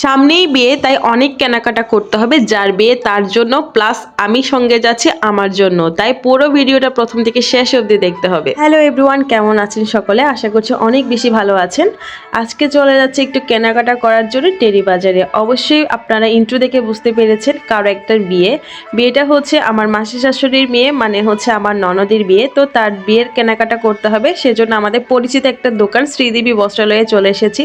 সামনেই বিয়ে, তাই অনেক কেনাকাটা করতে হবে যার বিয়ে তার জন্য, প্লাস আমি সঙ্গে যাচ্ছি আমার জন্য। তাই পুরো ভিডিওটা প্রথম থেকে শেষ অবধি দেখতে হবে। হ্যালো এভরিওয়ান কেমন আছেন সকলে? আশা করছি অনেক বেশি ভালো আছেন। আজকে চলে যাচ্ছে একটু কেনাকাটা করার জন্য টেরি বাজারে। অবশ্যই আপনারা ইন্ট্রো দেখে বুঝতে পেরেছেন কারও একটার বিয়ে। বিয়েটা হচ্ছে আমার মাসি শাশুড়ির মেয়ে মানে হচ্ছে আমার ননদের বিয়ে। তো তার বিয়ের কেনাকাটা করতে হবে, সেজন্য আমাদের পরিচিত একটা দোকান শ্রীদেবী বস্ত্রালয়ে চলে এসেছি।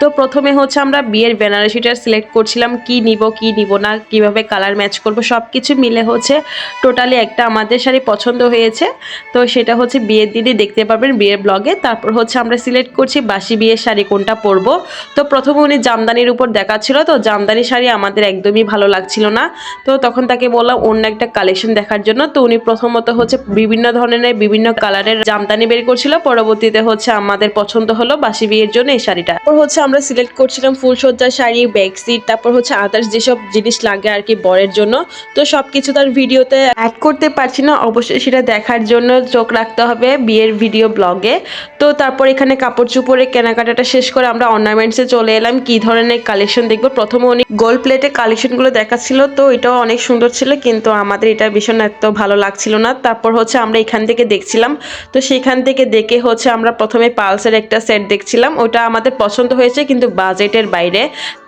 তো প্রথমে হচ্ছে আমরা বিয়ের বেনারসিটা সিলেক্ট করছিলাম কি নিব কি নিব না, কীভাবে কালার ম্যাচ করব সব কিছু মিলে হচ্ছে টোটালি একটা আমাদের শাড়ি পছন্দ হয়েছে। তো সেটা হচ্ছে বিয়ের দিনই দেখতে পাবেন বিয়ের ব্লগে তারপর হচ্ছে আমরা সিলেক্ট করছি বাসি বিয়ের শাড়ি কোনটা পরবো। তো প্রথমে উনি জামদানির উপর দেখাচ্ছিল, তো জামদানি শাড়ি আমাদের একদমই ভালো লাগছিল না। তো তখন তাকে বললাম অন্য একটা কালেকশন দেখার জন্য। তো উনি প্রথমত হচ্ছে বিভিন্ন ধরনের, বিভিন্ন কালারের জামদানি বের করছিল। পরবর্তীতে হচ্ছে আমাদের পছন্দ হলো বাসি বিয়ের জন্য এই শাড়িটা। হচ্ছে আমরা সিলেক্ট করছিলাম ফুলসজ্জা শাড়ি। ব্যাগ সিট তারপর হচ্ছে আদার্স যেসব জিনিস লাগে আর কি বরের জন্য। তো সব কিছু তার ভিডিওতে অ্যাড করতে পারছি না। অবশ্যই সেটা দেখার জন্য চোখ রাখতে হবে বিয়ের ভিডিও ব্লগে তো তারপর এখানে কাপড় চুপড়ে কেনাকাটাটা শেষ করে আমরা অর্নামেন্টসে চলে এলাম। কি ধরনের কালেকশন দেখব? প্রথমে উনি গোল্ড প্লেটে কালেকশনগুলো দেখাচ্ছিল। তো এটাও অনেক সুন্দর ছিল, কিন্তু আমাদের এটা ভীষণ এত ভালো লাগছিল না। তারপর হচ্ছে আমরা এখান থেকে দেখছিলাম। তো সেখান থেকে দেখে হচ্ছে আমরা প্রথমে পালসের একটা সেট দেখছিলাম। ওটা আমাদের পছন্দ হয়েছে, কিন্তু বাজেটের বাইরে।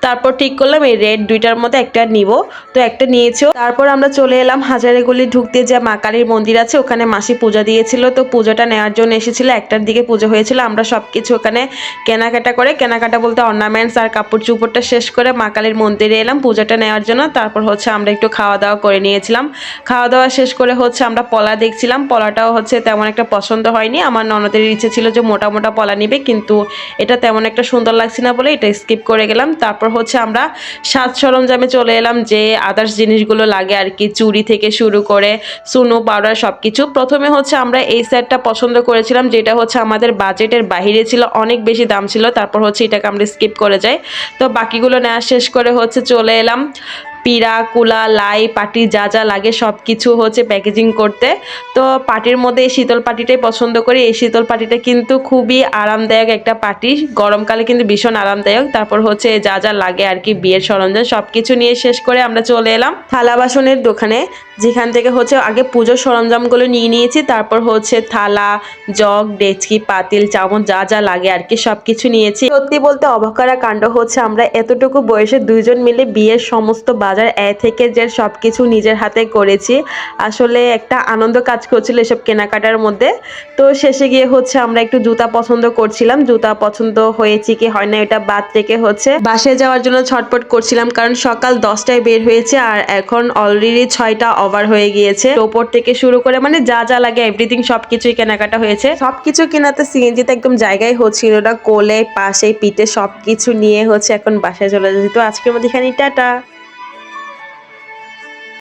তারপর ঠিক করলাম, এই রেড দুইটার মধ্যে একটা নিব। তো একটা নিয়েছো। তারপর আমরা চলে এলাম হাজারেগুলি ঢুকতে, যে মা কালীর মন্দির আছে, ওখানে মাসি পূজা দিয়েছিল। তো পুজোটা নেওয়ার জন্য এসেছিল, একটার দিকে পুজো হয়েছিল। আমরা সব কিছু ওখানে কেনাকাটা করে, কেনাকাটা বলতে অর্নামেন্টস আর কাপড় চুপড়টা শেষ করে মা কালীর মন্দিরে এলাম পূজাটা নেওয়ার জন্য। তারপর হচ্ছে আমরা একটু খাওয়া দাওয়া করে নিয়েছিলাম। খাওয়া দাওয়া শেষ করে হচ্ছে আমরা পলা দেখছিলাম। পলাটাও হচ্ছে তেমন একটা পছন্দ হয়নি। আমার ননদের ইচ্ছে ছিল যে মোটা মোটা পলা নিবে, কিন্তু এটা তেমন একটা সুন্দর লাগছে না বলে এটা স্কিপ করে গেলাম। তারপর হচ্ছে আমরা সাজ সরঞ্জামে চলে এলাম যে আদার্স জিনিসগুলো লাগে আর কি, চুড়ি থেকে শুরু করে সুনো, পাউডার সব কিছু প্রথমে হচ্ছে আমরা এই সেটটা পছন্দ করেছিলাম, যেটা হচ্ছে আমাদের বাজেটের বাহিরে ছিল, অনেক বেশি দাম ছিল, তারপর হচ্ছে এটাকে আমরা স্কিপ করে যাই। তো বাকিগুলো নেওয়া শেষ করে হচ্ছে চলে এলাম। পিড়া, কুলা, লাই, পাটি যা যা লাগে সব কিছু হচ্ছে প্যাকেজিং করতে। তো পাটির মধ্যে এই শীতল পাটিটাই পছন্দ করি। এই শীতল পাটিটা কিন্তু খুবই আরামদায়ক একটা পাটি। গরমকালে কিন্তু ভীষণ আরামদায়ক। তারপর হচ্ছে যা যা লাগে আর কি বিয়ের সরঞ্জাম সব কিছু নিয়ে শেষ করে আমরা চলে এলাম থালা বাসনের দোকানে। যেখান থেকে হচ্ছে আগে পুজোর সরঞ্জামগুলো নিয়ে নিয়েছি, তারপর হচ্ছে থালা, জগ, ডেচকি, পাতিল, চামচ, যা যা লাগে আর কি সব কিছু নিয়েছি। সত্যি বলতে অবাকারা কাণ্ড হচ্ছে আমরা এতটুকু বয়সে দুইজন মিলে বিয়ের সমস্ত বাজার এ থেকে যে সব কিছু নিজের হাতে করেছি। আসলে একটা আনন্দ কাজ করছিল এসব কেনাকাটার মধ্যে। তো শেষে গিয়ে হচ্ছে আমরা একটু জুতা পছন্দ করছিলাম। জুতা পছন্দ হয়েছে কি হয় না এটা বাদ থেকে হচ্ছে বাসে যাওয়ার জন্য ছটপট করছিলাম, কারণ সকাল দশটায় বের হয়েছে আর এখন অলরেডি ছয়টা ওভার হয়ে গিয়েছে। ওপর থেকে শুরু করে মানে যা যা লাগে এভরিথিং সবকিছুই কেনাকাটা হয়েছে। সবকিছু কেনাতে সিএনজি সিএনজিতে একদম জায়গায় হচ্ছিল না। কোলে, পাশে, পিঠে সবকিছু নিয়ে হচ্ছে এখন বাসায় চলে যাচ্ছি। তো আজকের মধ্যে এখানে টাটা।